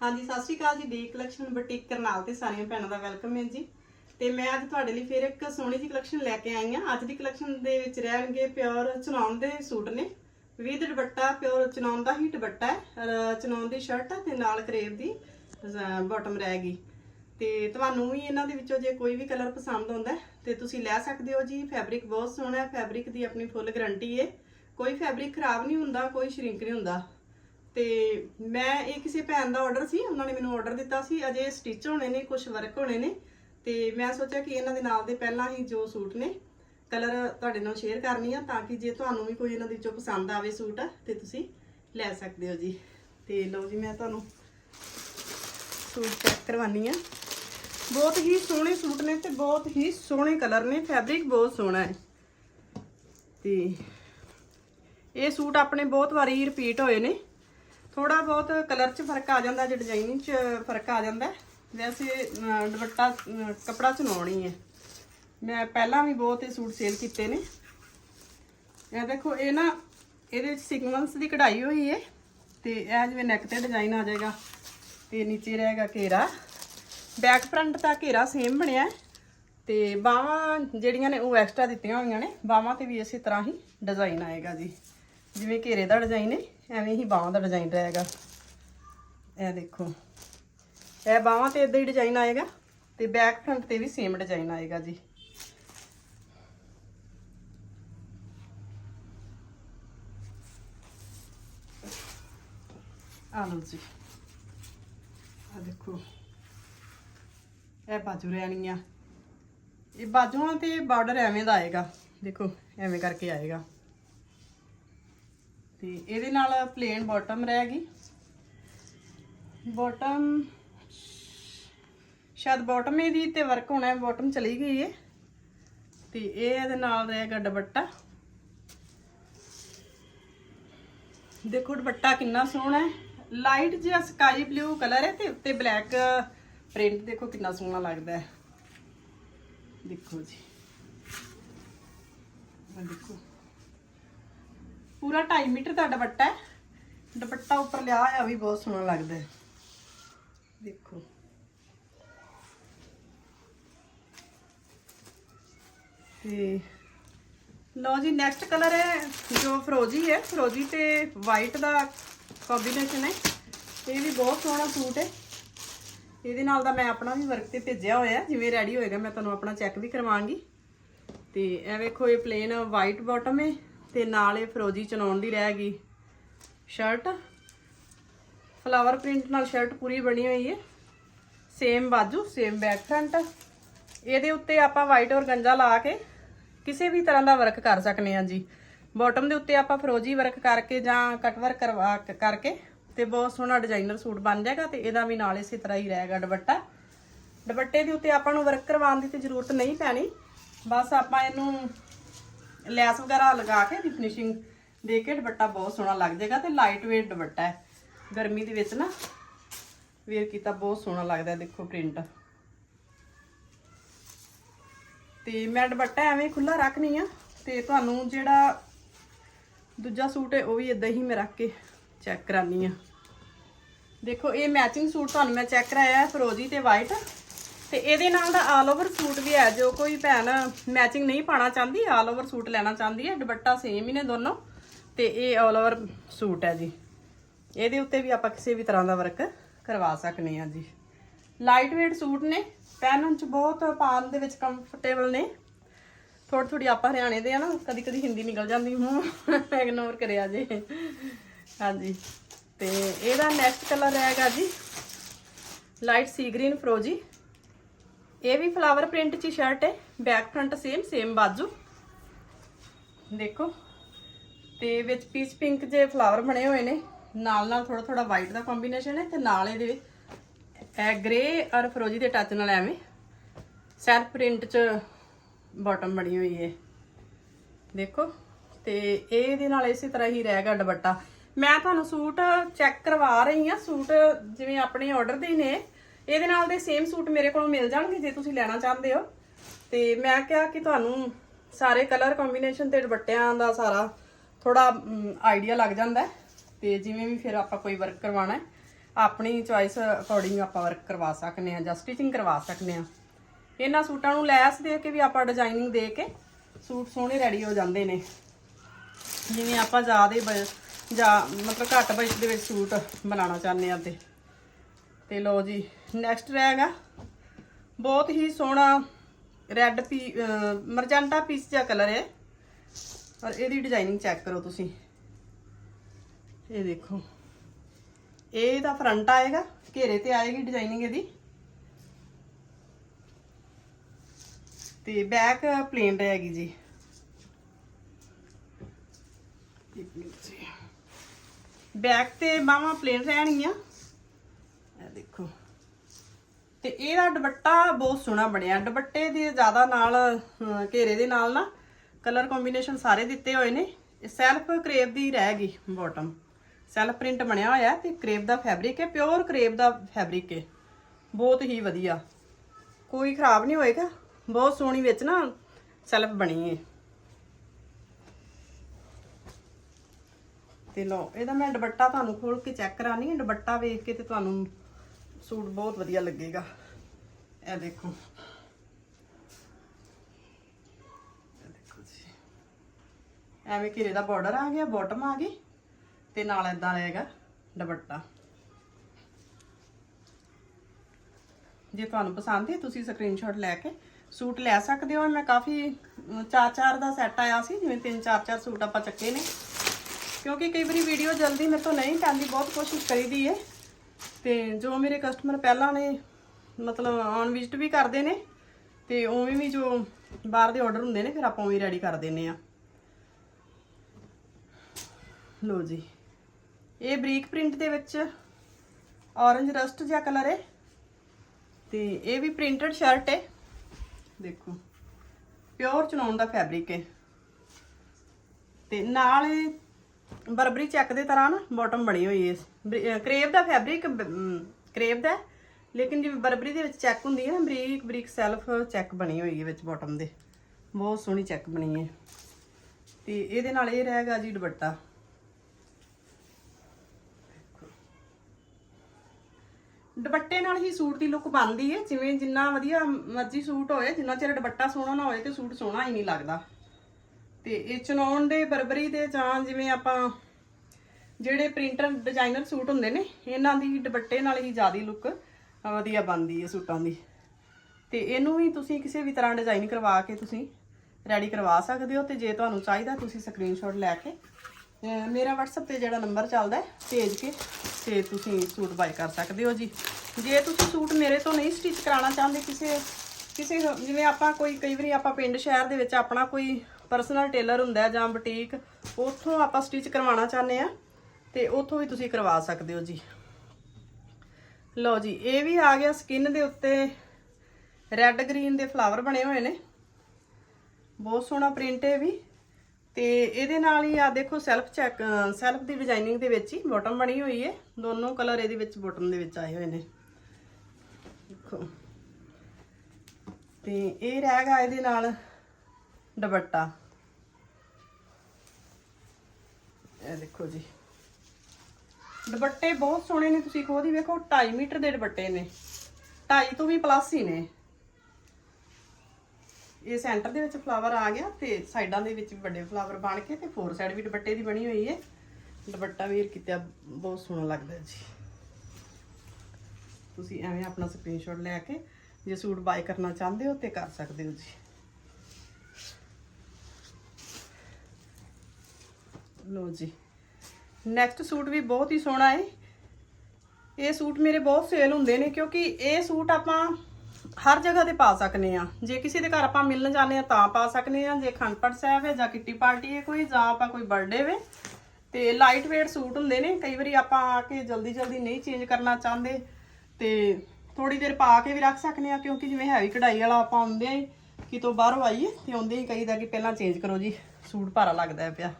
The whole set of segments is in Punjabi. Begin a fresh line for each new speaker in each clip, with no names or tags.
ਹਾਂਜੀ ਸਤਿ ਸ਼੍ਰੀ ਅਕਾਲ ਜੀ ਡੀ ਕਲੈਕਸ਼ਨ ਬੁਟੀਕ ਕਰਨਾਲ ਤੇ ਸਾਰੀਆਂ ਭੈਣਾਂ ਦਾ ਵੈਲਕਮ ਹੈ ਜੀ। ਤੇ ਮੈਂ ਅੱਜ ਤੁਹਾਡੇ ਲਈ ਫਿਰ ਇੱਕ ਸੋਹਣੀ ਜਿਹੀ ਕਲੈਕਸ਼ਨ ਲੈ ਕੇ ਆਈ ਹਾਂ। ਅੱਜ ਦੀ ਕਲੈਕਸ਼ਨ ਦੇ ਵਿੱਚ ਰਹਿਣਗੇ ਪਿਓਰ ਚਨਾਉਣ ਦੇ ਸੂਟ ਨੇ। ਵਿਦ ਦੁਪੱਟਾ ਪਿਓਰ ਚਨਾਉਣ ਦਾ ਹੀ ਦੁਪੱਟਾ ਹੈ। ਅਹ ਦੀ ਸ਼ਰਟ ਹੈ ਤੇ ਨਾਲ ਕਰੇਬ ਦੀ ਬਾਟਮ ਰਹੇਗੀ ਤੇ ਤੁਹਾਨੂੰ ਵੀ ਇਹਨਾਂ ਦੇ ਵਿੱਚੋਂ ਜੇ ਕੋਈ ਵੀ ਕਲਰ ਪਸੰਦ ਆਉਂਦਾ ਹੈ, ਤੇ ਤੁਸੀਂ ਲੈ ਸਕਦੇ ਹੋ ਜੀ। ਫੈਬਰਿਕ ਬਹੁਤ ਸੋਹਣਾ ਹੈ। ਫੈਬਰਿਕ ਦੀ ਆਪਣੀ ਫੁੱਲ ਗਾਰੰਟੀ ਹੈ। ਕੋਈ ਫੈਬਰਿਕ ਖਰਾਬ ਨਹੀਂ ਹੁੰਦਾ ਕੋਈ ਸ਼ਰਿੰਕ ਨਹੀਂ ਹੁੰਦਾ। ਤੇ ਮੈਂ ਇਹ ਕਿਸੇ ਭੈਣ ਦਾ ਆਰਡਰ ਸੀ, ਉਹਨਾਂ ਨੇ ਮੈਨੂੰ ਆਰਡਰ ਦਿੱਤਾ ਸੀ। ਅਜੇ ਸਟਿਚ ਹੋਣੇ ਨੇ ਕੁਝ ਵਰਕ ਹੋਣੇ ਨੇ। ਤੇ ਮੈਂ ਸੋਚਿਆ ਕਿ ਇਹਨਾਂ ਦੇ ਨਾਲ ਦੇ ਪਹਿਲਾਂ ਹੀ ਜੋ ਸੂਟ ਨੇ ਕਲਰ ਤੁਹਾਡੇ ਨਾਲ ਸ਼ੇਅਰ ਕਰਨੀ ਆ, ਤਾਂ ਕਿ ਜੇ ਤੁਹਾਨੂੰ ਵੀ ਕੋਈ ਇਹਨਾਂ ਦੇ ਵਿੱਚੋਂ ਪਸੰਦ ਆਵੇ ਸੂਟ, ਤੇ ਤੁਸੀਂ ਲੈ ਸਕਦੇ ਹੋ ਜੀ। ਤੇ ਲਓ ਜੀ, ਮੈਂ ਤੁਹਾਨੂੰ ਸੂਟ ਚੈੱਕ ਕਰਵਾਨੀ ਆ। ਬਹੁਤ ਹੀ ਸੋਹਣੇ ਸੂਟ ਨੇ ਤੇ ਬਹੁਤ ਹੀ ਸੋਹਣੇ ਕਲਰ ਨੇ ਫੈਬਰਿਕ ਬਹੁਤ ਸੋਹਣਾ ਹੈ। ਤੇ ਇਹ ਸੂਟ ਆਪਣੇ ਬਹੁਤ ਵਾਰੀ ਰਿਪੀਟ ਹੋਏ ਨੇ। ਥੋੜਾ ਬਹੁਤ ਕਲਰ 'ਚ ਫ਼ਰਕ ਆ ਜਾਂਦਾ ਜੇ ਡਿਜ਼ਾਈਨਿੰਗ 'ਚ ਫ਼ਰਕ ਆ ਜਾਂਦਾ ਵੈਸੇ ਦੁਪੱਟਾ ਅਹ, ਕਪੜਾ ਚੁਣਾਉਣੀ ਹੈ। ਮੈਂ ਪਹਿਲਾਂ ਵੀ ਬਹੁਤ ਇਹ ਸੂਟ ਸੇਲ ਕੀਤੇ ਨੇ। ਇਹ ਦੇਖੋ ਇਹ ਨਾ ਇਹਦੇ ਵਿੱਚ ਸਿਗਨਲਸ ਦੀ ਕਢਾਈ ਹੋਈ ਹੈ ਤੇ ਇਹ ਜਿਵੇਂ ਨੈਕ ਤੇ ਡਿਜ਼ਾਈਨ ਆ ਜਾਏਗਾ ਤੇ ਨੀਚੇ ਰਹੇਗਾ ਘੇਰਾ। ਬੈਕ ਫਰੰਟ ਦਾ ਘੇਰਾ ਸੇਮ ਬਣਿਆ ਹੈ ਤੇ ਬਾਹਾਂ ਜਿਹੜੀਆਂ ਨੇ ਉਹ ਐਕਸਟਰਾ ਦਿੱਤੀਆਂ ਹੋਈਆਂ ਨੇ ਬਾਹਾਂ ਤੇ ਵੀ ਇਸੇ ਤਰ੍ਹਾਂ ਹੀ ਡਿਜ਼ਾਈਨ ਆਏਗਾ ਜੀ। ਜਿਵੇਂ ਘੇਰੇ ਦਾ ਡਿਜ਼ਾਈਨ ਹੈ। ਐਵੇਂ ਹੀ ਬਾਹਾਂ ਦਾ ਡਿਜ਼ਾਈਨ ਰਹੇਗਾ ਇਹ ਦੇਖੋ। ਇਹ ਬਾਹਾਂ ਤੇ ਇਦਾਂ ਹੀ ਡਿਜ਼ਾਈਨ ਆਏਗਾ ਤੇ ਬੈਕ ਫਰੰਟ ਤੇ ਵੀ ਸੇਮ ਡਿਜ਼ਾਈਨ ਆਏਗਾ ਜੀ। ਆ ਲਓ ਜੀ। ਆ ਦੇਖੋ। ਇਹ ਬਾਜੂ ਰਹਿਣੀਆਂ ਇਹ ਬਾਜੂਆਂ ਤੇ ਬਾਰਡਰ ਐਵੇਂ ਦਾ ਆਏਗਾ। ਦੇਖੋ, ਐਵੇਂ ਕਰਕੇ ਆਏਗਾ। ਤੇ ਇਹਦੇ ਨਾਲ ਪਲੇਨ ਬਾਟਮ ਰਹੇਗੀ ਬਾਟਮ ਸ਼ਾਇਦ ਬਾਟਮ ਇਹਦੀ ਤੇ ਵਰਕ ਹੋਣਾ ਹੈ ਬਾਟਮ ਚਲੀ ਗਈ ਹੈ ਤੇ ਇਹ ਇਹਦੇ ਨਾਲ ਰਹੇਗਾ ਦੁਪੱਟਾ। ਦੇਖੋ ਦੁਪੱਟਾ ਕਿੰਨਾ ਸੋਹਣਾ ਹੈ। ਲਾਈਟ ਜਿਹਾ ਸਕਾਈ ਬਲੂ ਕਲਰ ਹੈ ਤੇ ਉੱਤੇ ਬਲੈਕ ਪ੍ਰਿੰਟ ਦੇਖੋ ਕਿੰਨਾ ਸੋਹਣਾ ਲੱਗਦਾ ਹੈ। ਦੇਖੋ ਜੀ। ਦੇਖੋ। ਪੂਰਾ 2.5 ਮੀਟਰ ਦਾ ਦੁਪੱਟਾ ਹੈ। ਦੁਪੱਟਾ ਉੱਪਰ ਲਿਆ ਹੋਇਆ ਵੀ ਬਹੁਤ ਸੋਹਣਾ ਲੱਗਦਾ ਹੈ। ਦੇਖੋ। ਤੇ ਲਓ ਜੀ ਨੈਕਸਟ ਕਲਰ ਹੈ ਜੋ ਫਰੋਜੀ ਹੈ। ਫਰੋਜੀ ਤੇ ਵਾਈਟ ਦਾ ਕੰਬੀਨੇਸ਼ਨ ਹੈ। ਇਹ ਵੀ ਬਹੁਤ ਸੋਹਣਾ ਸੂਟ ਹੈ। ਇਹਦੇ ਨਾਲ ਦਾ ਮੈਂ ਆਪਣਾ ਵੀ ਵਰਕ ਤੇ ਭੇਜਿਆ ਹੋਇਆ ਜਿਵੇਂ ਰੈਡੀ ਹੋਏਗਾ, ਮੈਂ ਤੁਹਾਨੂੰ ਆਪਣਾ ਚੈੱਕ ਵੀ ਕਰਵਾਵਾਂਗੀ। ਤੇ ਇਹ ਵੇਖੋ, ਇਹ ਪਲੇਨ ਵਾਈਟ ਬਾਟਮ ਹੈ। ਤੇ ਨਾਲ ਇਹ ਫਰੋਜੀ ਚਲਾਉਣ ਦੀ ਰਹਿ ਗਈ ਸ਼ਰਟ ਫਲਾਵਰ ਪ੍ਰਿੰਟ ਨਾਲ ਸ਼ਰਟ ਪੂਰੀ ਬਣੀ ਹੋਈ ਹੈ ਸੇਮ ਬਾਜੂ ਸੇਮ ਬੈਕ ਫਰੰਟ ਇਹਦੇ ਉੱਤੇ ਆਪਾਂ ਵਾਈਟ ਔਰ ਗੰਜਾ ਲਾ ਕੇ ਕਿਸੇ ਵੀ ਤਰ੍ਹਾਂ ਦਾ ਵਰਕ ਕਰ ਸਕਨੇ ਆ ਜੀ। ਬਾਟਮ ਦੇ ਉੱਤੇ ਆਪਾਂ ਫਰੋਜੀ ਵਰਕ ਕਰਕੇ ਜਾਂ ਕਟ ਵਰਕ ਕਰਵਾ ਕਰਕੇ ਤੇ ਬਹੁਤ ਸੋਹਣਾ ਡਿਜ਼ਾਈਨਰ ਸੂਟ ਬਣ ਜਾਏਗਾ ਤੇ ਇਹਦਾ ਵੀ ਨਾਲ ਇਸੇ ਤਰ੍ਹਾਂ ਹੀ ਰਹੇਗਾ ਦੁਪੱਟਾ। ਦੁਪੱਟੇ ਦੇ ਉੱਤੇ ਆਪਾਂ ਨੂੰ ਵਰਕ ਕਰਵਾਉਣ ਦੀ ਤੇ ਜ਼ਰੂਰਤ ਨਹੀਂ ਪੈਣੀ। ਬਸ ਆਪਾਂ ਇਹਨੂੰ ਲੈਸ ਵਗੈਰਾ ਲਗਾ ਕੇ ਦੀ ਫਿਨਿਸ਼ਿੰਗ ਦੇ ਕੇ ਦੁਪੱਟਾ ਬਹੁਤ ਸੋਹਣਾ ਲੱਗ ਜਾਏਗਾ ਤੇ ਲਾਈਟ weight ਦੁਪੱਟਾ ਹੈ। ਗਰਮੀ ਦੇ ਵਿੱਚ ਨਾ ਵੇਅਰ ਕੀਤਾ ਬਹੁਤ ਸੋਹਣਾ ਲੱਗਦਾ ਦੇਖੋ ਪ੍ਰਿੰਟ ਤੇ ਮੈਂ ਦੁਪੱਟਾ ਐਵੇਂ ਖੁੱਲਾ ਰੱਖਣੀ ਆ ਤੇ ਤੁਹਾਨੂੰ ਜਿਹੜਾ ਦੂਜਾ ਸੂਟ ਹੈ, ਉਹ ਵੀ ਇਦਾਂ ਹੀ ਮੈਂ ਰੱਖ ਕੇ ਚੈੱਕ ਕਰਾਨੀ ਆ ਦੇਖੋ, ਇਹ ਮੈਚਿੰਗ ਸੂਟ ਤੁਹਾਨੂੰ ਮੈਂ ਚੈੱਕ ਕਰਾਇਆ ਹੈ ਫਰੋਜੀ ਤੇ ਵਾਈਟ ਤੇ ਇਹਦੇ ਨਾਲ ਦਾ ਆਲ ਓਵਰ ਸੂਟ ਵੀ ਹੈ, ਜੋ ਕੋਈ ਭੈਣ ਮੈਚਿੰਗ ਨਹੀਂ ਪਾਣਾ ਚਾਹੁੰਦੀ ਆਲ ਓਵਰ ਸੂਟ ਲੈਣਾ ਚਾਹੁੰਦੀ ਹੈ, ਦੁਪੱਟਾ ਸੇਮ ਹੀ ਨੇ ਦੋਨੋਂ, ਤੇ ਇਹ ਆਲ ਓਵਰ ਸੂਟ ਹੈ ਜੀ। ਇਹਦੇ ਉੱਤੇ ਵੀ ਆਪਾਂ ਕਿਸੇ ਵੀ ਤਰ੍ਹਾਂ ਦਾ ਵਰਕ ਕਰਵਾ ਸਕਨੇ ਆ ਜੀ। ਲਾਈਟ weight ਸੂਟ ਨੇ ਪਹਿਨਣ ਚ ਬਹੁਤ ਪਾਉਣ ਦੇ ਵਿੱਚ ਕੰਫਰਟੇਬਲ ਨੇ। ਥੋੜੀ ਥੋੜੀ ਆਪਾਂ ਹਰਿਆਣੇ ਦੇ ਆ ਨਾ, ਕਦੀ ਕਦੀ ਹਿੰਦੀ ਨਿਕਲ ਜਾਂਦੀ ਮੂੰਹ ਇਗਨੋਰ ਕਰਿਆ ਜੀ। ਹਾਂਜੀ, ਤੇ ਇਹਦਾ ਨੈਕਸਟ ਕਲਰ ਹੈਗਾ ਜੀ ਲਾਈਟ ਸੀ ਗ੍ਰੀਨ ਫਰੋਜੀ ਇਹ ਵੀ ਫਲਾਵਰ ਪ੍ਰਿੰਟ ਚ ਸ਼ਰਟ ਹੈ। ਬੈਕ ਫਰੰਟ ਸੇਮ ਸੇਮ ਬਾਜੂ। ਦੇਖੋ। ਤੇ ਵਿੱਚ ਪੀਚ ਪਿੰਕ ਜੇ ਫਲਾਵਰ ਬਣੇ ਹੋਏ ਨੇ, ਨਾਲ ਨਾਲ ਥੋੜਾ ਥੋੜਾ ਵਾਈਟ ਦਾ ਕੰਬੀਨੇਸ਼ਨ ਹੈ ਤੇ ਨਾਲ ਇਹਦੇ ਵਿੱਚ ਗ੍ਰੇ ਔਰ ਫਰੋਜੀ ਦੇ ਟੱਚ ਨਾਲ ਐਵੇਂ ਸੈਲਫ ਪ੍ਰਿੰਟ ਚ ਬਾਟਮ ਬਣੀ ਹੋਈ ਹੈ। ਦੇਖੋ। ਤੇ ਇਹਦੇ ਨਾਲ ਇਸੇ ਤਰ੍ਹਾਂ ਹੀ ਰਹੇਗਾ ਦੁਪੱਟਾ। ਮੈਂ ਤੁਹਾਨੂੰ ਸੂਟ ਚੈੱਕ ਕਰਵਾ ਰਹੀ ਹਾਂ। ਸੂਟ ਜਿਵੇਂ ਆਪਣੇ ਆਰਡਰ ਦੇ ਨੇ। ਇਹਦੇ ਨਾਲ ਦੇ ਸੇਮ ਸੂਟ ਮੇਰੇ ਕੋਲੋਂ ਮਿਲ ਜਾਣਗੇ ਜੇ ਤੁਸੀਂ ਲੈਣਾ ਚਾਹੁੰਦੇ ਹੋ। ਤੇ ਮੈਂ ਕਿਹਾ ਕਿ ਤੁਹਾਨੂੰ ਸਾਰੇ ਕਲਰ ਕੰਬੀਨੇਸ਼ਨ ਤੇ ਦੁਪੱਟਿਆਂ ਦਾ ਸਾਰਾ ਥੋੜਾ ਆਈਡੀਆ ਲੱਗ ਜਾਂਦਾ ਹੈ। ਤੇ ਜਿਵੇਂ ਵੀ ਫਿਰ ਆਪਾਂ ਕੋਈ ਵਰਕ ਕਰਵਾਉਣਾ ਹੈ, ਆਪਣੀ ਚੁਆਇਸ ਅਕੋਰਡਿੰਗ ਆਪਾਂ ਵਰਕ ਕਰਵਾ ਸਕਨੇ ਆ ਜਾਂ ਸਟਿਚਿੰਗ ਕਰਵਾ ਸਕਨੇ ਆ ਇਹਨਾਂ ਸੂਟਾਂ ਨੂੰ ਲੈਸ ਦੇ ਕੇ ਵੀ ਆਪਾਂ ਡਿਜ਼ਾਈਨਿੰਗ ਦੇ ਕੇ ਸੂਟ ਸੋਹਣੇ ਰੈਡੀ ਹੋ ਜਾਂਦੇ ਨੇ। ਜਿਵੇਂ ਆਪਾਂ ਜ਼ਿਆਦਾ ਜਾਂ ਮਤਲਬ ਘੱਟ ਬਜਟ ਦੇ ਵਿੱਚ ਸੂਟ ਬਣਾਉਣਾ ਚਾਹੁੰਦੇ ਆ ਤੇ। ਤੇ ਲੋ ਜੀ ਨੈਕਸਟ ਰਹੇਗਾ ਬਹੁਤ ਹੀ ਸੋਹਣਾ ਰੈੱਡ ਪੀ ਮਰਜੈਂਟਾ ਪੀਸ ਜਿਹਾ ਕਲਰ ਹੈ। ਔਰ ਇਹਦੀ ਡਿਜ਼ਾਈਨਿੰਗ ਚੈੱਕ ਕਰੋ ਤੁਸੀਂ। ਇਹ ਦੇਖੋ। ਇਹ ਦਾ ਫਰੰਟ ਆਏਗਾ, ਘੇਰੇ ਤੇ ਆਏਗੀ ਡਿਜ਼ਾਈਨਿੰਗ ਇਹਦੀ। ਤੇ ਬੈਕ ਪਲੇਨ ਰਹੇਗੀ ਜੀ। ਬੈਕ ਤੇ ਬਾਹਾਂ ਪਲੇਨ ਰਹਿਣਗੀਆਂ। ਇਹ ਦੇਖੋ। ਤੇ ਇਹਦਾ ਦੁਪੱਟਾ ਬਹੁਤ ਸੋਹਣਾ ਬਣਿਆ। ਦੁਪੱਟੇ ਦੇ ਜ਼ਿਆਦਾ ਨਾਲ ਘੇਰੇ ਦੇ ਨਾਲ ਨਾ ਕਲਰ ਕੰਬੀਨੇਸ਼ਨ ਸਾਰੇ ਦਿੱਤੇ ਹੋਏ ਨੇ। ਇਹ ਸੈਲਫ ਕਰੇਪ ਦੀ ਰਹਿ ਗਈ ਬਾਟਮ ਸੈਲਫ ਪ੍ਰਿੰਟ ਬਣਿਆ ਹੋਇਆ ਤੇ ਕਰੇਪ ਦਾ ਫੈਬਰਿਕ ਹੈ ਪਿਓਰ ਕਰੇਪ ਦਾ ਫੈਬਰਿਕ ਹੈ। ਬਹੁਤ ਹੀ ਵਧੀਆ। ਕੋਈ ਖਰਾਬ ਨਹੀਂ ਹੋਏਗਾ। ਬਹੁਤ ਸੋਹਣੀ ਵਿੱਚ ਨਾ ਸੈਲਫ ਬਣੀ ਹੈ। ਤੇ ਲਓ, ਇਹਦਾ ਮੈਂ ਦੁਪੱਟਾ ਤੁਹਾਨੂੰ ਖੋਲ ਕੇ ਚੈੱਕ ਕਰਾਣੀ ਹੈ। ਦੁਪੱਟਾ ਵੇਖ ਕੇ ਤੇ ਤੁਹਾਨੂੰ ਸੂਟ ਬਹੁਤ ਵਧੀਆ ਲੱਗੇਗਾ। ਇਹ ਦੇਖੋ। ਇਹ ਦੇਖੋ ਜੀ। ਐਵੇਂ ਘੇਰੇ ਦਾ ਬਾਰਡਰ ਆ ਗਿਆ ਬਾਟਮ ਆ ਗਈ ਤੇ ਨਾਲ ਇਦਾਂ ਰਹੇਗਾ ਦੁਪੱਟਾ। ਜੇ ਤੁਹਾਨੂੰ ਪਸੰਦ ਹੈ ਤੁਸੀਂ ਸਕਰੀਨਸ਼ਾਟ ਲੈ ਕੇ ਸੂਟ ਲੈ ਸਕਦੇ ਹੋ। ਮੈਂ ਕਾਫੀ ਅਮ, ਚਾਰ ਚਾਰ ਦਾ ਸੈੱਟ ਆਇਆ ਸੀ ਜਿਵੇਂ ਤਿੰਨ ਚਾਰ ਚਾਰ ਸੂਟ ਆਪਾਂ ਚੱਕੇ ਨੇ। ਕਿਉਂਕਿ ਕਈ ਵਾਰੀ ਵੀਡੀਓ ਜਲਦੀ ਮੇਰੇ ਤੋਂ ਨਹੀਂ ਪੈਂਦੀ ਬਹੁਤ ਕੋਸ਼ਿਸ਼ ਕਰੀਦੀ ਏ। ਤੇ ਜੋ ਮੇਰੇ ਕਸਟਮਰ ਪਹਿਲਾਂ ਨੇ, ਮਤਲਬ ਔਨ ਵਿਜ਼ਿਟ ਵੀ ਕਰਦੇ ਨੇ, ਤੇ ਉਵੇਂ ਵੀ ਜੋ ਬਾਹਰ ਦੇ ਆਰਡਰ ਹੁੰਦੇ ਨੇ, ਫਿਰ ਆਪਾਂ ਉਵੇਂ ਰੈਡੀ ਕਰ ਦਿੰਨੇ ਆ ਲੋ ਜੀ। ਇਹ ਬਰੀਕ ਪ੍ਰਿੰਟ ਦੇ ਵਿੱਚ ਔਰੰਜ ਰਸਟ ਜਿਹਾ ਕਲਰ ਹੈ। ਤੇ ਇਹ ਵੀ ਪ੍ਰਿੰਟਡ ਸ਼ਰਟ ਹੈ। ਦੇਖੋ ਪਿਓਰ ਚਨੌਨ ਦਾ ਫੈਬਰਿਕ ਹੈ। ਤੇ ਨਾਲ ਬਰਬਰੀ ਚੈੱਕ ਦੇ ਤਰ੍ਹਾਂ ਨਾ ਬਾਟਮ ਬਣੀ ਹੋਈ ਹੈ। ਕਰੇਪ ਦਾ ਫੈਬਰਿਕ ਕਰੇਪ ਦਾ ਲੇਕਿਨ ਜਿਵੇਂ ਬਰਬਰੀ ਦੇ ਵਿੱਚ ਚੈੱਕ ਹੁੰਦੀ ਹੈ ਨਾ, ਬਰੀਕ ਬਰੀਕ ਸੈਲਫ ਚੈੱਕ ਬਣੀ ਹੋਈ ਹੈ ਵਿੱਚ ਬਾਟਮ ਦੇ। ਬਹੁਤ ਸੋਹਣੀ ਚੈੱਕ ਬਣੀ ਹੈ। ਤੇ ਇਹਦੇ ਨਾਲ ਇਹ ਰਹੇਗਾ ਜੀ ਦੁਪੱਟਾ। ਦੁਪੱਟੇ ਨਾਲ ਹੀ ਸੂਟ ਦੀ ਲੁੱਕ ਬਣਦੀ ਹੈ। ਜਿਵੇਂ ਜਿੰਨਾ ਵਧੀਆ ਮਰਜ਼ੀ ਸੂਟ ਹੋਏ, ਜਿੰਨਾ ਚਿਰ ਦੁਪੱਟਾ ਸੋਹਣਾ ਨਾ ਹੋਏ ਤੇ ਸੂਟ ਸੋਹਣਾ ਹੀ ਨਹੀਂ ਲੱਗਦਾ। ਤੇ ਇਹ ਚਨੌਨ ਦੇ ਬਰਬਰੀ ਦੇ ਜਾਂ ਜਿਵੇਂ ਆਪਾਂ ਜਿਹੜੇ ਪ੍ਰਿੰਟਰ ਡਿਜ਼ਾਈਨਰ ਸੂਟ ਹੁੰਦੇ ਨੇ, ਇਹਨਾਂ ਦੀ ਦੁਪੱਟੇ ਨਾਲ ਹੀ ਜ਼ਿਆਦੀ ਲੁੱਕ ਵਧੀਆ ਬਣਦੀ ਹੈ ਸੂਟਾਂ ਦੀ। ਤੇ ਇਹਨੂੰ ਵੀ ਤੁਸੀਂ ਕਿਸੇ ਵੀ ਤਰ੍ਹਾਂ ਡਿਜ਼ਾਈਨ ਕਰਵਾ ਕੇ ਤੁਸੀਂ ਰੈਡੀ ਕਰਵਾ ਸਕਦੇ ਹੋ ਤੇ ਜੇ ਤੁਹਾਨੂੰ ਚਾਹੀਦਾ ਤੁਸੀਂ ਸਕਰੀਨਸ਼ਾਟ ਲੈ ਕੇ ਮੇਰਾ WhatsApp ਤੇ ਜਿਹੜਾ ਨੰਬਰ ਚੱਲਦਾ ਭੇਜ ਕੇ ਤੇ ਤੁਸੀਂ ਸੂਟ ਬਾਈ ਕਰ ਸਕਦੇ ਹੋ ਜੀ। ਜੇ ਤੁਸੀਂ ਸੂਟ ਮੇਰੇ ਤੋਂ ਨਹੀਂ ਸਟਿਚ ਕਰਾਉਣਾ ਚਾਹੁੰਦੇ ਕਿਸੇ ਕਿਸੇ ਹੋ- ਜਿਵੇਂ ਆਪਾਂ ਕੋਈ, ਕਈ ਵਾਰੀ ਆਪਾਂ ਪਿੰਡ ਸ਼ਹਿਰ ਦੇ ਵਿੱਚ ਆਪਣਾ ਕੋਈ ਪਰਸਨਲ ਟੇਲਰ ਹੁੰਦਾ ਹੈ ਜਾਂ ਬੁਟੀਕ ਉੱਥੋਂ ਆਪਾਂ ਸਟਿਚ ਕਰਵਾਉਣਾ ਚਾਹੁੰਦੇ ਆ ਤੇ ਉੱਥੋਂ ਵੀ ਤੁਸੀਂ ਕਰਵਾ ਸਕਦੇ ਹੋ ਜੀ। ਲਓ ਜੀ, ਇਹ ਵੀ ਆ ਗਿਆ ਸਕਿਨ ਦੇ ਉੱਤੇ ਰੈੱਡ ਗ੍ਰੀਨ ਦੇ ਫਲਾਵਰ ਬਣੇ ਹੋਏ ਨੇ। ਬਹੁਤ ਸੋਹਣਾ ਪ੍ਰਿੰਟ ਹੈ ਵੀ। ਤੇ ਇਹਦੇ ਨਾਲ ਹੀ ਆ ਦੇਖੋ ਸੈਲਫ ਚੈੱਕ ਸੈਲਫ ਦੀ ਡਿਜ਼ਾਈਨਿੰਗ ਦੇ ਵਿੱਚ ਹੀ ਬੋਟਮ ਬਣੀ ਹੋਈ ਹੈ। ਦੋਨੋਂ ਕਲਰ ਇਹਦੇ ਵਿੱਚ ਬਾਟਮ ਦੇ ਵਿੱਚ ਆਏ ਹੋਏ ਨੇ। ਦੇਖੋ। ਤੇ ਇਹ ਰਹੇਗਾ ਇਹਦੇ ਨਾਲ। ਦੁਪੱਟਾ। ਇਹ ਦੇਖੋ ਜੀ। ਦੁਪੱਟੇ ਬਹੁਤ ਸੋਹਣੇ ਨੇ ਤੁਸੀਂ ਖੁਦ ਵੇਖੋ 2.5 ਮੀਟਰ ਦੇ ਦੁਪੱਟੇ ਨੇ। 2.5 ਤੋਂ ਵੀ ਪਲੱਸ ਹੀ ਨੇ। ਇਹ ਸੈਂਟਰ ਦੇ ਵਿੱਚ ਫਲਾਵਰ ਆ ਗਿਆ ਤੇ ਸਾਈਡਾਂ ਦੇ ਵਿੱਚ ਵੱਡੇ ਫਲਾਵਰ ਬਣ ਕੇ ਤੇ ਫੋਰ ਸਾਈਡ ਵੀ ਦੁਪੱਟੇ ਦੀ ਬਣੀ ਹੋਈ ਹੈ। ਦੁਪੱਟਾ ਵੀਰ ਕੀਤਾ ਬਹੁਤ ਸੋਹਣਾ ਲੱਗਦਾ ਜੀ। ਤੁਸੀਂ ਐਵੇਂ ਆਪਣਾ ਸਕਰੀਨਸ਼ਾਟ ਲੈ ਕੇ ਜੇ ਸੂਟ ਬਾਈ ਕਰਨਾ ਚਾਹੁੰਦੇ ਹੋ ਤੇ ਕਰ ਸਕਦੇ ਹੋ ਜੀ। ਲੋ ਜੀ। ਨੈਕਸਟ ਸੂਟ ਵੀ ਬਹੁਤ ਹੀ ਸੋਹਣਾ ਹੈ ਇਹ ਸੂਟ ਮੇਰੇ ਬਹੁਤ ਸੇਲ ਹੁੰਦੇ ਨੇ ਕਿਉਂਕਿ ਇਹ ਸੂਟ ਆਪਾਂ ਹਰ ਜਗ੍ਹਾ ਤੇ ਪਾ ਸਕਨੇ ਆ। ਜੇ ਕਿਸੇ ਦੇ ਘਰ ਆਪਾਂ ਮਿਲਣ ਜਾਂਦੇ ਆ ਤਾਂ ਪਾ ਸਕਨੇ ਆ। ਜੇ ਖੰਡਪੜ ਸਾਹਿਬ ਹੈ ਜਾਂ ਕਿੱਟੀ ਪਾਰਟੀ ਹੈ ਕੋਈ ਜਾਂ ਆਪਾਂ ਕੋਈ ਬਰਥਡੇ ਵੇ। ਤੇ ਲਾਈਟ weight ਸੂਟ ਹੁੰਦੇ ਨੇ। ਕਈ ਵਾਰੀ ਆਪਾਂ ਆ ਕੇ ਜਲਦੀ ਜਲਦੀ ਨਹੀਂ ਚੇਂਜ ਕਰਨਾ ਚਾਹੁੰਦੇ। ਤੇ ਥੋੜੀ ਦੇਰ ਪਾ ਕੇ ਵੀ ਰੱਖ ਸਕਨੇ ਆ ਕਿਉਂਕਿ ਜਿਵੇਂ ਹੈਵੀ ਕਢਾਈ ਵਾਲਾ ਆਪਾਂ ਆਉਂਦੇ ਆ ਕਿਤੋਂ ਬਾਹਰੋਂ ਆਈਏ ਤੇ ਆਉਂਦੇ ਹੀ ਕਹੀਦਾ ਕਿ ਪਹਿਲਾਂ ਚੇਂਜ ਕਰੋ ਜੀ। ਸੂਟ ਭਾਰਾ ਲੱਗਦਾ ਪਿਆ।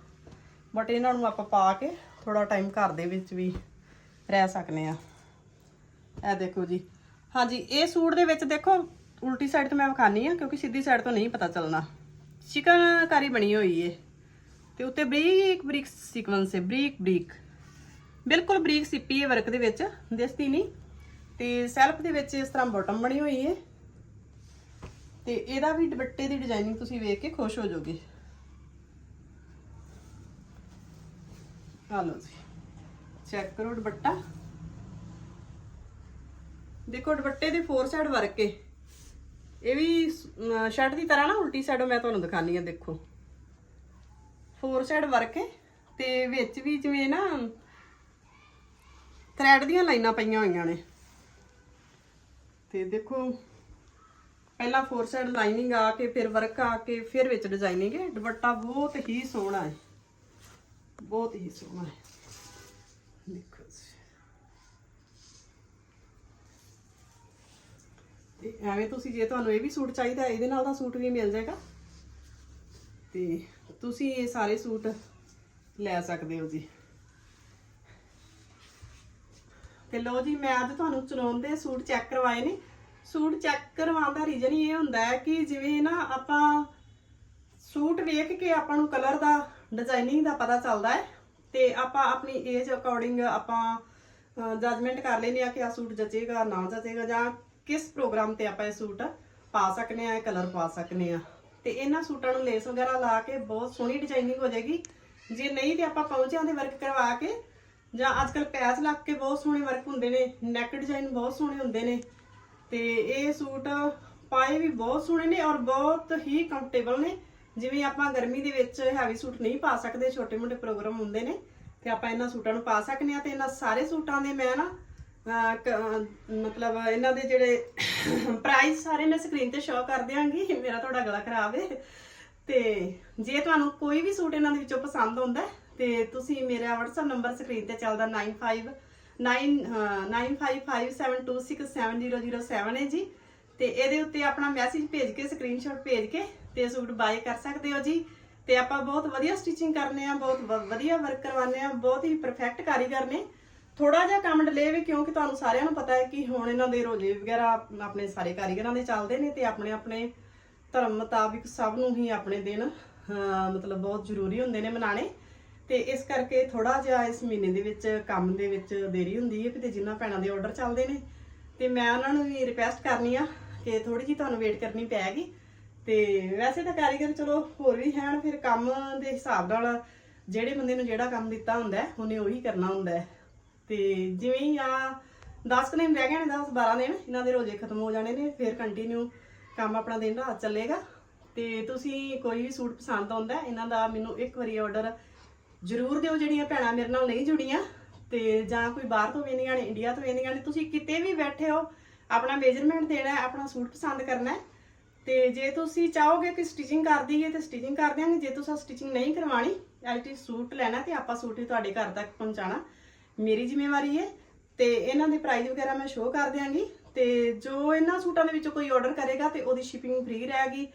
ਬਟ ਇਹਨਾਂ ਨੂੰ ਆਪਾਂ ਪਾ ਕੇ ਥੋੜਾ ਟਾਈਮ ਘਰ ਦੇ ਵਿੱਚ ਵੀ ਰਹਿ ਸਕਨੇ ਆ। ਇਹ ਦੇਖੋ ਜੀ। ਹਾਂਜੀ, ਇਹ ਸੂਟ ਦੇ ਵਿੱਚ ਦੇਖੋ, ਉਲਟੀ ਸਾਈਡ ਤੋਂ ਮੈਂ ਵਿਖਾਨੀ ਆ, ਕਿਉਂਕਿ ਸਿੱਧੀ ਸਾਈਡ ਤੋਂ ਨਹੀਂ ਪਤਾ ਚੱਲਣਾ। ਚਿਕਨਕਾਰੀ ਬਣੀ ਹੋਈ ਏ। ਤੇ ਉੱਤੇ ਬਰੀਕ ਬਰੀਕ ਸੀਕਵੈਂਸ ਹੈ ਬਰੀਕ ਬਰੀਕ ਬਿਲਕੁਲ ਬਰੀਕ ਸਿੱਪੀ ਹੈ ਵਰਕ ਦੇ ਵਿੱਚ, ਦਿਸਦੀ ਨਹੀਂ। ਤੇ ਸੈਲਫ ਦੇ ਵਿੱਚ ਇਸ ਤਰ੍ਹਾਂ ਬਾਟਮ ਬਣੀ ਹੋਈ ਹੈ ਤੇ ਇਹਦਾ ਵੀ ਦੁਪੱਟੇ ਦੀ ਡਿਜ਼ਾਈਨਿੰਗ ਤੁਸੀਂ ਵੇਖ ਕੇ ਖੁਸ਼ ਹੋ ਜਾਓਗੇ। ਆ ਲਓ ਜੀ। ਚੈੱਕ ਕਰੋ ਦੁਪੱਟਾ। ਦੇਖੋ ਦੁਪੱਟੇ ਦੇ ਫੋਰ ਸਾਈਡ ਵਰਕ ਹੈ ਇਹ ਵੀ ਸ਼ਰਟ ਦੀ ਤਰ੍ਹਾਂ ਨਾ, ਉਲਟੀ ਸਾਈਡੋਂ ਮੈਂ ਤੁਹਾਨੂੰ ਦਿਖਾਨੀ ਆ, ਦੇਖੋ। ਫੋਰ ਸਾਈਡ ਵਰਕ ਹੈ ਤੇ ਵਿੱਚ ਵੀ ਜਿਵੇਂ ਨਾ ਥਰੈਡ ਦੀਆਂ ਲਾਈਨਾਂ ਪਈਆਂ ਹੋਈਆਂ ਨੇ। ਤੇ ਦੇਖੋ, ਪਹਿਲਾਂ ਫੋਰ ਸਾਈਡ ਲਾਈਨਿੰਗ ਆ ਕੇ, ਫਿਰ ਵਰਕ ਆ ਕੇ, ਫਿਰ ਵਿੱਚ ਡਿਜ਼ਾਈਨਿੰਗ ਹੈ ਦੁਪੱਟਾ ਬਹੁਤ ਹੀ ਸੋਹਣਾ ਹੈ ਬਹੁਤ ਹੀ ਸੋਹਣਾ ਹੈ। ਦੇਖੋ ਤੇ ਐਵੇਂ ਤੁਸੀਂ ਜੇ ਤੁਹਾਨੂੰ ਇਹ ਵੀ ਸੂਟ ਚਾਹੀਦਾ ਇਹਦੇ ਨਾਲ ਦਾ ਸੂਟ ਵੀ ਮਿਲ ਜਾਏਗਾ। ਤੇ ਤੁਸੀਂ ਇਹ ਸਾਰੇ ਸੂਟ ਲੈ ਸਕਦੇ ਹੋ ਜੀ। ਤੇ ਲੋ ਜੀ, ਮੈਂ ਅੱਜ ਤੁਹਾਨੂੰ ਚੁਣਾਉਣ ਦੇ ਸੂਟ ਚੈੱਕ ਕਰਵਾਏ ਨੇ। ਸੂਟ ਚੈੱਕ ਕਰਵਾਉਣ ਦਾ ਰੀਜ਼ਨ ਇਹ ਹੁੰਦਾ ਹੈ ਕਿ ਜਿਵੇਂ ਨਾ ਆਪਾਂ ਸੂਟ ਵੇਖ ਕੇ ਆਪਾਂ ਨੂੰ ਕਲਰ ਦਾ ਡਿਜ਼ਾਈਨਿੰਗ ਦਾ ਪਤਾ ਚੱਲਦਾ ਹੈ ਤੇ ਆਪਾਂ ਆਪਣੀ ਏਜ ਅਕੋਰਡਿੰਗ ਆਪਾਂ ਜਜਮੈਂਟ ਕਰ ਲੈਂਦੇ ਆ ਕਿ ਆ ਸੂਟ ਜਚੇਗਾ, ਨਾ ਜਚੇਗਾ ਜਾਂ ਕਿਸ ਪ੍ਰੋਗਰਾਮ ਤੇ ਆਪਾਂ ਇਹ ਸੂਟ ਪਾ ਸਕਨੇ ਆ ਇਹ ਕਲਰ ਪਾ ਸਕਨੇ ਆ ਤੇ ਇਹਨਾਂ ਸੂਟਾਂ ਨੂੰ ਲੇਸ ਵਗੈਰਾ ਲਾ ਕੇ ਬਹੁਤ ਸੋਹਣੀ ਡਿਜ਼ਾਈਨਿੰਗ ਹੋ ਜਾਏਗੀ। ਜੇ ਨਹੀਂ ਤੇ ਆਪਾਂ ਪੌਂਚਿਆਂ ਦੇ ਵਰਕ ਕਰਵਾ ਕੇ ਜਾਂ ਅੱਜਕੱਲ ਪੈਚ ਲੱਗ ਕੇ ਬਹੁਤ ਸੋਹਣੇ ਵਰਕ ਹੁੰਦੇ ਨੇ ਨੈਕ ਡਿਜ਼ਾਈਨ ਬਹੁਤ ਸੋਹਣੇ ਹੁੰਦੇ ਨੇ। ਤੇ ਇਹ ਸੂਟ ਪਾਏ ਵੀ ਬਹੁਤ ਸੋਹਣੇ ਨੇ ਔਰ ਬਹੁਤ ਹੀ ਕੰਫਰਟੇਬਲ ਨੇ। ਜਿਵੇਂ ਆਪਾਂ ਗਰਮੀ ਦੇ ਵਿੱਚ ਹੈਵੀ ਸੂਟ ਨਹੀਂ ਪਾ ਸਕਦੇ ਛੋਟੇ-ਮੋਟੇ ਪ੍ਰੋਗਰਾਮ ਹੁੰਦੇ ਨੇ ਤੇ ਆਪਾਂ ਇਹਨਾਂ ਸੂਟਾਂ ਨੂੰ ਪਾ ਸਕਨੇ ਆ ਤੇ ਇਹਨਾਂ ਸਾਰੇ ਸੂਟਾਂ ਦੇ ਮੈਂ ਨਾ ਕ- ਮਤਲਬ ਇਹਨਾਂ ਦੇ ਜਿਹੜੇ ਪ੍ਰਾਈਸ ਸਾਰੇ ਮੈਂ ਸਕਰੀਨ ਤੇ ਸ਼ੋਅ ਕਰ ਦਿਆਂਗੀ ਮੇਰਾ ਤੁਹਾਡਾ ਗਲਾ ਖਰਾਬ ਹੈ ਤੇ ਜੇ ਤੁਹਾਨੂੰ ਕੋਈ ਵੀ ਸੂਟ ਇਹਨਾਂ ਦੇ ਵਿੱਚੋਂ ਪਸੰਦ ਆਉਂਦਾ ਹੈ, ਤੇ ਤੁਸੀਂ ਮੇਰਾ WhatsApp ਨੰਬਰ ਸਕਰੀਨ ਤੇ ਚੱਲਦਾ 95 9557267007 ਹੈ ਜੀ। ਤੇ ਇਹਦੇ ਉੱਤੇ ਆਪਣਾ ਮੈਸੇਜ ਭੇਜ ਕੇ ਸਕਰੀਨਸ਼ਾਟ ਭੇਜ ਕੇ ਤੇ ਸੂਟ ਬਾਏ ਕਰ ਸਕਦੇ ਹੋ ਜੀ। ਤੇ ਆਪਾਂ ਬਹੁਤ ਵਧੀਆ ਸਟਿਚਿੰਗ ਕਰਨੇ ਆ, ਬਹੁਤ ਵ- ਵਧੀਆ ਵਰਕ ਕਰਵਾਉਂਦੇ ਆ, ਬਹੁਤ ਹੀ ਪਰਫੈਕਟ ਕਾਰੀਗਰ ਨੇ। ਥੋੜਾ ਜਿਹਾ ਕੰਮ ਡਿਲੇ ਵੀ ਕਿਉਂਕਿ ਤੁਹਾਨੂੰ ਸਾਰਿਆਂ ਨੂੰ ਪਤਾ ਹੈ ਕਿ ਹੁਣ ਇਹਨਾਂ ਦੇ ਰੋਜੇ ਵਗੈਰਾ ਆਪਣੇ ਸਾਰੇ ਕਾਰੀਗਰਾਂ ਦੇ ਚੱਲਦੇ ਨੇ ਤੇ ਆਪਣੇ ਆਪਣੇ ਧਰਮ ਮੁਤਾਬਿਕ ਸਭ ਨੂੰ ਹੀ ਆਪਣੇ ਦਿਨ ਮਤਲਬ ਬਹੁਤ ਜ਼ਰੂਰੀ ਹੁੰਦੇ ਨੇ ਮਨਾਣੇ ਤੇ ਇਸ ਕਰਕੇ ਥੋੜਾ ਜਿਹਾ ਇਸ ਮਹੀਨੇ ਦੇ ਵਿੱਚ ਕੰਮ ਦੇ ਵਿੱਚ ਦੇਰੀ ਹੁੰਦੀ ਹੈ ਕਿਤੇ ਜਿੰਨਾ ਭੈਣਾਂ ਦੇ ਆਰਡਰ ਚੱਲਦੇ ਨੇ। ਤੇ ਮੈਂ ਉਹਨਾਂ ਨੂੰ ਵੀ ਰਿਕੁਐਸਟ ਕਰਨੀ ਆ ਕਿ ਥੋੜੀ ਜੀ ਤੁਹਾਨੂੰ ਵੇਟ ਕਰਨੀ ਪੈਗੀ ਤੇ ਵੈਸੇ ਤਾਂ ਕਾਰੀਗਰ ਚਲੋ ਹੋਰ ਵੀ ਹਨ ਫਿਰ ਕੰਮ ਦੇ ਹਿਸਾਬ ਨਾਲ ਜਿਹੜੇ ਬੰਦੇ ਨੂੰ ਜਿਹੜਾ ਕੰਮ ਦਿੱਤਾ ਹੁੰਦਾ ਉਹਨੇ ਉਹੀ ਕਰਨਾ ਹੁੰਦਾ ਹੈ। ਤੇ ਜਿਵੇਂ ਹੀ ਆ 10 ਦਿਨ ਰਹਿ ਗਏ ਨੇ 10 12 ਦਿਨ, ਇਹਨਾਂ ਦੇ ਰੋਜ਼ੇ ਖਤਮ ਹੋ ਜਾਣੇ ਨੇ, ਫਿਰ ਕੰਟੀਨਿਊ ਕੰਮ ਆਪਣਾ ਦਿਨ ਰਾਤ ਚੱਲੇਗਾ। ਤੇ ਤੁਸੀਂ ਕੋਈ ਵੀ ਸੂਟ ਪਸੰਦ ਆਉਂਦਾ ਇਹਨਾਂ ਦਾ ਮੈਨੂੰ ਇੱਕ ਵਾਰੀ ਆਰਡਰ ਜ਼ਰੂਰ ਦਿਓ, ਜਿਹੜੀਆਂ ਭੈਣਾਂ ਮੇਰੇ ਨਾਲ ਨਹੀਂ ਜੁੜੀਆਂ। ਤੇ ਜਾਂ ਕੋਈ ਬਾਹਰ ਤੋਂ ਵੇਂਦੀਆਂ ਨੇ ਇੰਡੀਆ ਤੋਂ ਵੇਂਦੀਆਂ ਨੇ, ਤੁਸੀਂ ਕਿਤੇ ਵੀ ਬੈਠੇ ਹੋ, ਆਪਣਾ ਮੇਜਰਮੈਂਟ ਦੇਣਾ ਹੈ, ਆਪਣਾ ਸੂਟ ਪਸੰਦ ਕਰਨਾ ਹੈ ਤੇ ਜੇ ਤੁਸੀਂ ਚਾਹੋਗੇ ਕਿ ਸਟਿਚਿੰਗ ਕਰ ਦਈਏ ਤੇ ਸਟਿਚਿੰਗ ਕਰ ਦਿਆਂਗੇ। ਜੇ ਤੁਸੀਂ ਸਟਿਚਿੰਗ ਨਹੀਂ ਕਰਵਾਣੀ ਐਲਟੀ ਸੂਟ ਲੈਣਾ ਤੇ ਆਪਾਂ ਸੂਟ ਹੀ ਤੁਹਾਡੇ ਘਰ ਤੱਕ ਪਹੁੰਚਾਣਾ ਮੇਰੀ ਜ਼ਿੰਮੇਵਾਰੀ ਹੈ ਤੇ ਇਹਨਾਂ ਦੇ ਪ੍ਰਾਈਸ ਵਗੈਰਾ ਮੈਂ ਸ਼ੋਅ ਕਰ ਦਿਆਂਗੀ। ਤੇ ਜੋ ਇਹਨਾਂ ਸੂਟਾਂ ਦੇ ਵਿੱਚੋਂ ਕੋਈ ਆਰਡਰ ਕਰੇਗਾ ਤੇ ਉਹਦੀ ਸ਼ਿਪਿੰਗ ਫ੍ਰੀ ਰਹੇਗੀ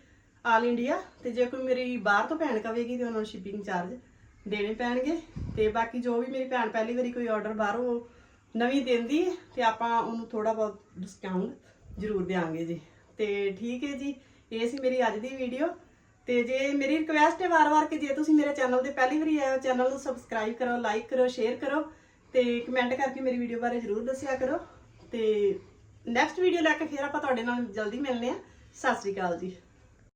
ਆਲ ਇੰਡੀਆ ਤੇ ਜੇ ਕੋਈ ਮੇਰੀ ਬਾਹਰ ਤੋਂ ਭੈਣ ਕਵੇਗੀ ਤੇ ਉਹਨਾਂ ਨੂੰ ਸ਼ਿਪਿੰਗ ਚਾਰਜ ਦੇਣੇ ਪੈਣਗੇ। ਤੇ ਬਾਕੀ ਜੋ ਵੀ ਮੇਰੀ ਭੈਣ ਪਹਿਲੀ ਵਾਰੀ ਕੋਈ ਆਰਡਰ ਬਾਹਰੋਂ ਨਵੀਂ ਦਿੰਦੀ ਹੈ ਤੇ ਆਪਾਂ ਉਹਨੂੰ ਥੋੜਾ ਬਹੁਤ ਡਿਸਕਾਊਂਟ ਜ਼ਰੂਰ ਦੇਵਾਂਗੇ ਜੀ। ਤੇ ਠੀਕ ਹੈ ਜੀ, ਇਹ ਸੀ ਮੇਰੀ ਅੱਜ ਦੀ ਵੀਡੀਓ ਤੇ ਜੇ ਮੇਰੀ ਰਿਕੁਐਸਟ ਹੈ ਵਾਰ-ਵਾਰ ਕਿ ਜੇ ਤੁਸੀਂ ਮੇਰੇ ਚੈਨਲ ਤੇ ਪਹਿਲੀ ਵਾਰੀ ਆਏ ਹੋ ਚੈਨਲ ਨੂੰ ਸਬਸਕ੍ਰਾਈਬ ਕਰੋ ਲਾਈਕ ਕਰੋ ਸ਼ੇਅਰ ਕਰੋ ਤੇ ਕਮੈਂਟ ਕਰਕੇ ਮੇਰੀ ਵੀਡੀਓ ਬਾਰੇ ਜ਼ਰੂਰ ਦੱਸਿਆ ਕਰੋ। ਤੇ ਨੈਕਸਟ ਵੀਡੀਓ ਲੈ ਕੇ ਫਿਰ ਆਪਾਂ ਤੁਹਾਡੇ ਨਾਲ ਜਲਦੀ ਮਿਲਨੇ ਆ ਸਤਿ ਸ੍ਰੀ ਅਕਾਲ ਜੀ।